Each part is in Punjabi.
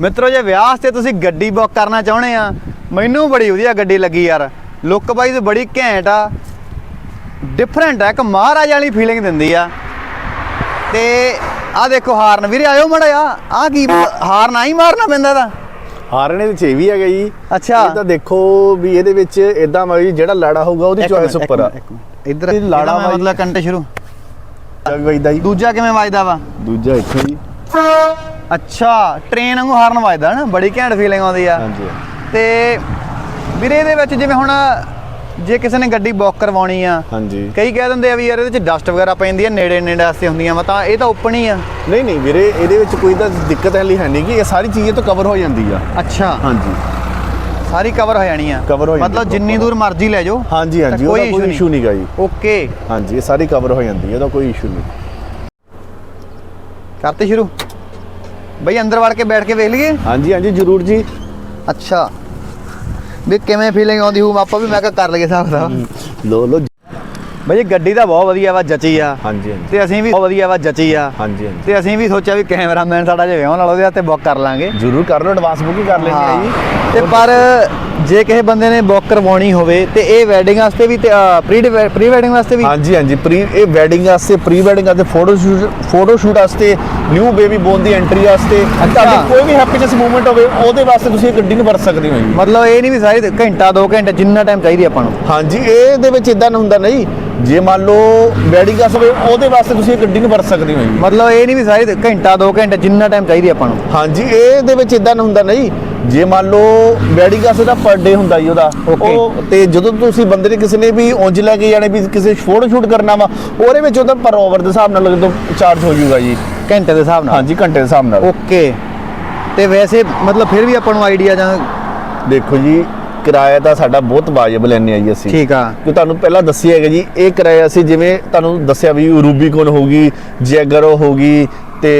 ਮਿੱਤਰੋ ਜੇ ਵਿਆਹ ਤੇ ਤੁਸੀਂ ਗੱਡੀ ਬੁੱਕ ਕਰਨਾ ਚਾਹੁੰਦੇ ਆ ਮੈਨੂੰ ਬੜੀ ਵਧੀਆ ਗੱਡੀ ਲੱਗੀ ਯਾਰ। ਲੁੱਕ ਵਾਈਜ਼ ਬੜੀ ਘੈਂਟ ਆ। ਡਿਫਰੈਂਟ ਆ ਇੱਕ ਮਹਾਰਾਜ ਵਾਲੀ ਫੀਲਿੰਗ ਦਿੰਦੀ ਆ। ਤੇ ਆ ਦੇਖੋ ਹਾਰਨ ਵੀਰੇ ਆਇਓ ਮੜਾ ਆ ਆ ਕੀ ਹਾਰਨ ਆਈ ਮਾਰਨਾ ਪੈਂਦਾ ਦਾ ਹਾਰਨੇ ਵਿੱਚ ਇਹ ਵੀ ਹੈਗਾ ਜੀ ਅੱਛਾ। ਇਹ ਤਾਂ ਦੇਖੋ ਵੀ ਇਹਦੇ ਵਿੱਚ ਇਦਾਂ ਮਈ ਜਿਹੜਾ ਲਾੜਾ ਹੋਊਗਾ ਉਹਦੀ ਚੋਇਸ ਉੱਪਰ ਆ। ਇੱਧਰ ਲਾੜਾ ਮਤਲਬ ਕੰਟੇ ਸ਼ੁਰੂ। ਜਗ ਵਜਦਾ ਜੀ ਦੂਜਾ ਕਿਵੇਂ ਵੱਜਦਾ ਵਾ? ਦੂਜਾ ਇੱਥੇ ਜੀ ਅੱਛਾ ਟ੍ਰੇਨ ਵਾਂਗੂ ਹਾਰਨ ਵੱਜਦਾ ਨਾ ਬੜੀ ਘੈਂਟ ਫੀਲਿੰਗ ਆਉਂਦੀ ਆ। ਹਾਂਜੀ ਤੇ ਵੀਰੇ ਇਹਦੇ ਵਿੱਚ ਜਿਵੇਂ ਹੁਣ ਜੇ ਕਿਸੇ ਨੇ ਗੱਡੀ ਬੁੱਕ ਕਰਵਾਉਣੀ ਆ ਹਾਂਜੀ। ਕਈ ਕਹਿ ਦਿੰਦੇ ਆ ਵੀ ਯਾਰ ਇਹਦੇ ਚ ਡਸਟ ਵਗੈਰਾ ਪੈਂਦੀ ਆ ਨੇੜੇ ਨੇੜੇ ਵਾਸਤੇ ਹੁੰਦੀਆਂ ਵਾ ਤਾਂ ਇਹ ਤਾਂ ਓਪਨ ਹੀ ਆ। ਨਹੀਂ ਨਹੀਂ ਵੀਰੇ ਇਹਦੇ ਵਿੱਚ ਕੋਈ ਤਾਂ ਦਿੱਕਤ ਹੈ ਲਈ ਹੈ ਨਹੀਂ ਕਿ ਇਹ ਸਾਰੀ ਚੀਜ਼ਾਂ ਤੋਂ ਕਵਰ ਹੋ ਜਾਂਦੀ ਆ। ਅੱਛਾ। ਹਾਂਜੀ। ਸਾਰੀ ਕਵਰ ਹੋ ਜਾਣੀ ਆ। Cover ਹੋ ਜਾਂਦੀ ਮਤਲਬ ਜਿੰਨੀ ਦੂਰ ਮਰਜ਼ੀ ਲੈ ਜਾਓ ਹਾਂਜੀ ਹਾਂਜੀ ਉਹਦਾ ਕੋਈ ਇਸ਼ੂ ਨਹੀਂਗਾ ਜੀ। ਓਕੇ ਹਾਂਜੀ ਇਹ ਸਾਰੀ ਕਵਰ ਹੋ ਜਾਂਦੀ ਹੈ ਉਹਦਾ ਕੋਈ ਇਸ਼ੂ ਨਹੀਂ ਕਰਤੇ ਸ਼ੁਰੂ? ਬਈ ਅੰਦਰ ਵੜ ਕੇ ਬੈਠ ਕੇ ਵੇਖ ਲਈਏ? ਹਾਂਜੀ ਹਾਂਜੀ ਜ਼ਰੂਰ ਜੀ। ਅੱਛਾ। ਵੀ ਕਿਵੇਂ ਫੀਲਿੰਗ ਆਉਂਦੀ ਹੋਊ ਆਪਾਂ ਵੀ ਮੈਂ ਕਿਹਾ ਕਰ ਲਈਏ ਹਿਸਾਬ ਦਾ ਲੋ ਲੋ ਬਈ ਗੱਡੀ ਤਾਂ ਬਹੁਤ ਵਧੀਆ ਵਾ ਜਚੀ ਆ। ਹਾਂਜੀ ਹਾਂਜੀ। ਤੇ ਅਸੀਂ ਵੀ ਬਹੁਤ ਵਧੀਆ ਵਾ ਜਚੀ ਆ। ਹਾਂਜੀ ਹਾਂਜੀ। ਤੇ ਅਸੀਂ ਵੀ ਸੋਚਿਆ ਵੀ ਕੈਮਰਾਮੈਨ ਸਾਡਾ ਜੇ ਵਿਆਹ ਨਾਲ ਉਹਦੇ ਹੱਥੇ ਬੁੱਕ ਕਰ ਲਾਂਗੇ। ਜ਼ਰੂਰ ਕਰ ਲਓ ਐਡਵਾਂਸ ਬੁਕਿੰਗ ਕਰ ਲੈਣੀ ਹੈ ਜੀ। ਤੇ ਪਰ ਜੇ ਕਿਸੇ ਬੰਦੇ ਨੇ ਬੁੱਕ ਕਰਵਾਉਣੀ ਹੋਵੇ ਤੇ ਇਹ ਵੈਡਿੰਗ ਵਾਸਤੇ ਵੀ ਤੇ ਪ੍ਰੀ ਪ੍ਰੀ ਵੈਡਿੰਗ ਵਾਸਤੇ ਵੀ? ਹਾਂਜੀ ਹਾਂਜੀ। ਪ੍ਰੀ ਇਹ ਵੈਡਿੰਗ ਵਾਸਤੇ ਪ੍ਰੀ ਵੈਡਿੰਗ ਵਾਸਤੇ ਫੋਟੋ ਸ਼ੂਟ ਫੋਟੋ ਸ਼ੂਟ ਵਾਸਤੇ ਨਿਊ ਬੇਬੀ ਬੋਨ ਦੀ ਐਂਟਰੀ ਵਾਸਤੇ ਤੁਹਾਡੀ ਕੋਈ ਵੀ ਹੈਪੀਨੈਸ ਮੂਵਮੈਂਟ ਹੋਵੇ ਉਹਦੇ ਵਾਸਤੇ ਤੁਸੀਂ ਇਹ ਗੱਡੀ ਨੂੰ ਵਰਤ ਸਕਦੇ ਹੋ ਜੀ। ਮਤਲਬ ਇਹ ਨਹੀਂ ਵੀ ਸਾਰੀ ਦਿ- ਘੰਟਾ 2 ਘੰਟੇ ਜਿੰਨਾ ਟਾਈਮ ਚਾਹੀਦੀ ਆਪਾਂ ਨੂੰ। ਹਾਂਜੀ ਇਹਦੇ ਵਿੱਚ ਇਦਾਂ ਹੁੰਦਾ ਨਹੀਂ ਜੇ। ਮੰਨ ਲਓ ਵੈਡਿੰਗ ਵਾਸਤੇ ਹੋਵੇ ਉਹਦੇ ਵਾਸਤੇ ਤੁਸੀਂ ਇਹ ਗੱਡੀ ਨੂੰ ਵਰਤ ਸਕਦੇ ਹੋ ਜੀ। ਮਤਲਬ ਇਹ ਨਹੀਂ ਵੀ ਸਾਰੀ ਦਿ- ਘੰਟਾ 2 ਘੰਟੇ ਜਿੰਨਾ ਟਾਈਮ ਚਾਹੀਦੀ ਆਪਾਂ ਨੂੰ। ਹਾਂਜੀ ਇਹਦੇ ਵਿੱਚ ਇਦਾਂ ਹੁੰਦਾ ਨਹੀਂ ਜੇ। ਮੰਨ ਲਓ ਵੈਡਿੰਗ ਵਾਸਤੇ ਦਾ ਪਰ ਡੇ ਹੁੰਦਾ ਜੀ ਉਹਦਾ. ਉਹ ਤੇ ਜਦੋਂ ਤੁਸੀਂ ਬੰਦੇ ਨੇ ਕਿਸੇ ਨੇ ਵੀ ਉਂਝ ਲੈ ਕੇ ਜਾਣੇ ਵੀ ਕਿਸੇ ਫੋਟੋ ਸ਼ੂਟ ਕਰਨਾ ਵਾ ਉਹਦੇ ਵਿੱਚ ਉਹਦਾ ਪਰ ਓਵਰ ਦੇ ਹਿਸਾਬ ਨਾਲ ਜਦੋਂ ਚਾਰਜ ਹੋ ਜਾਊਗਾ ਜੀ। ਘੰਟੇ ਦੇ ਹਿਸਾਬ ਨਾਲ। ਹਾਂਜੀ ਘੰਟੇ ਦੇ ਹਿਸਾਬ ਨਾਲ। ਓਕੇ। ਤੇ ਵੈਸੇ ਮਤਲਬ ਫਿਰ ਵੀ ਆਪਾਂ ਨੂੰ ਆਈਡੀਆ ਜਾਂ ਦੇਖੋ ਜੀ ਕਿਰਾਇਆ ਤਾਂ ਸਾਡਾ ਬਹੁਤ ਵਾਜਬ ਲੈਣੇ ਆ ਜੀ ਅਸੀਂ। ਠੀਕ ਆ। ਕਿ ਤੁਹਾਨੂੰ ਪਹਿਲਾਂ ਦੱਸਿਆ ਹੈਗਾ ਜੀ ਇਹ ਕਿਰਾਇਆ ਅਸੀਂ ਜਿਵੇਂ ਤੁਹਾਨੂੰ ਦੱਸਿਆ ਵੀ ਰੂਬੀਕੌਨ ਹੋਗੀ ਜੈਗਰੋ ਹੋਗੀ ਤੇ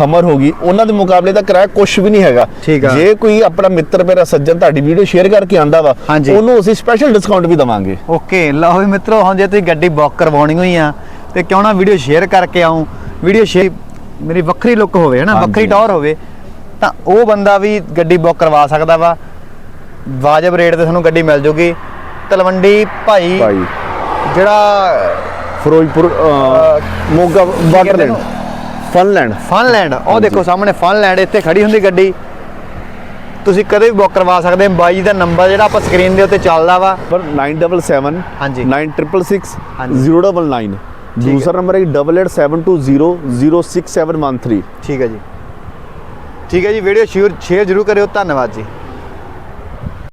ਹਮਰ ਹੋਗੀ ਉਹਨਾਂ ਦੇ ਮੁਕਾਬਲੇ ਦਾ ਕਿਰਾਇਆ ਕੁਝ ਵੀ ਨਹੀਂ ਹੈਗਾ। ਠੀਕ ਆ। ਜੇ ਕੋਈ ਆਪਣਾ ਮਿੱਤਰ ਮੇਰਾ ਸੱਜਣ ਤੁਹਾਡੀ ਵੀਡੀਓ ਸ਼ੇਅਰ ਕਰਕੇ ਆਂਦਾ ਵਾ। ਉਹਨੂੰ ਅਸੀਂ ਸਪੈਸ਼ਲ ਡਿਸਕਾਊਂਟ ਵੀ ਦਵਾਂਗੇ। ਓਕੇ ਲਓ ਵੀ ਮਿੱਤਰੋ ਹੁਣ ਜੇ ਤੁਸੀਂ ਗੱਡੀ ਬੁੱਕ ਕਰਵਾਉਣੀ ਹੋਈ ਆ ਤੇ ਕਿਉਂ ਨਾ ਵੀਡੀਓ ਸ਼ੇਅਰ ਕਰਕੇ ਆਉਂ ਵੀਡੀਓ ਸ਼ੇਅਰ ਮੇਰੀ ਵੱਖਰੀ ਲੁੱਕ ਹੋਵੇ ਹਨਾ। ਵੱਖਰੀ ਟੌਰ ਹੋਵੇ ਤਾਂ ਉਹ ਬੰਦਾ ਵੀ ਗੱਡੀ ਬੁੱਕ ਕਰਵਾ ਸਕਦਾ ਵਾ। ਵਾਜਬ ਰੇਟ ਤੇ ਤੁਹਾਨੂੰ ਗੱਡੀ ਮਿਲ ਜੂਗੀ। ਤਲਵੰਡੀ ਭਾਈ ਜਿਹੜਾ ਫਿਰੋਜ਼ਪੁਰ ਮੋਗਾ ਇਹਨੂੰ? ਫਨਲੈਂਡ। ਫਨਲੈਂਡ। ਉਹ। ਦੇਖੋ ਸਾਹਮਣੇ ਫਨਲੈਂਡ ਇੱਥੇ ਖੜੀ ਹੁੰਦੀ ਗੱਡੀ। ਤੁਸੀਂ ਕਦੇ ਵੀ ਬੁੱਕ ਕਰਵਾ ਸਕਦੇ ਹੋ। ਬਾਈ ਜੀ ਦਾ ਨੰਬਰ ਜਿਹੜਾ ਆਪਾਂ ਸਕਰੀਨ ਦੇ ਉੱਤੇ ਚੱਲਦਾ ਵਾ। ਪਰ 977 ਹਾਂਜੀ। 9666 ਹਾਂਜੀ। 099 ਦੂਸਰਾ ਨੰਬਰ ਹੈ 8872006713 ਠੀਕ ਹੈ ਜੀ। ਠੀਕ ਹੈ ਜੀ ਵੀਡੀਓ ਸ਼ੇਅਰ ਜ਼ਰੂਰ ਕਰਿਓ। ਧੰਨਵਾਦ ਜੀ।